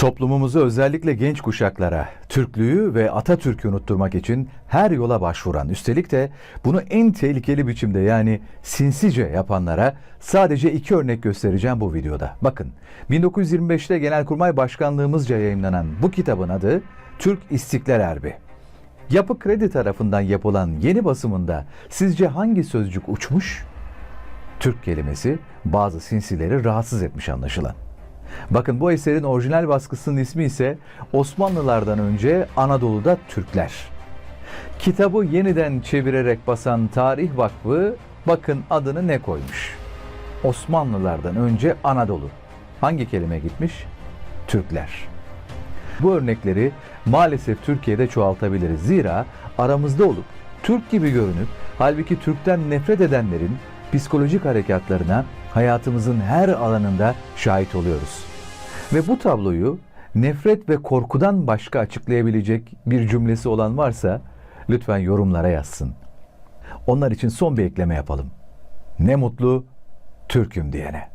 Toplumumuzu özellikle genç kuşaklara Türklüğü ve Atatürk'ü unutturmak için her yola başvuran, üstelik de bunu en tehlikeli biçimde yani sinsice yapanlara sadece iki örnek göstereceğim bu videoda. Bakın 1925'te Genelkurmay Başkanlığımızca yayınlanan bu kitabın adı Türk İstiklal Erbi. Yapı Kredi tarafından yapılan yeni basımında sizce hangi sözcük uçmuş? Türk kelimesi bazı sinsileri rahatsız etmiş anlaşılan. Bakın bu eserin orijinal baskısının ismi ise Osmanlılardan önce Anadolu'da Türkler. Kitabı yeniden çevirerek basan Tarih Vakfı bakın adını ne koymuş? Osmanlılardan önce Anadolu. Hangi kelime gitmiş? Türkler. Bu örnekleri maalesef Türkiye'de çoğaltabiliriz. Zira aramızda olup Türk gibi görünüp halbuki Türk'ten nefret edenlerin psikolojik harekatlarına hayatımızın her alanında şahit oluyoruz. Ve bu tabloyu nefret ve korkudan başka açıklayabilecek bir cümlesi olan varsa lütfen yorumlara yazsın. Onlar için son bir ekleme yapalım. Ne mutlu Türk'üm diyene.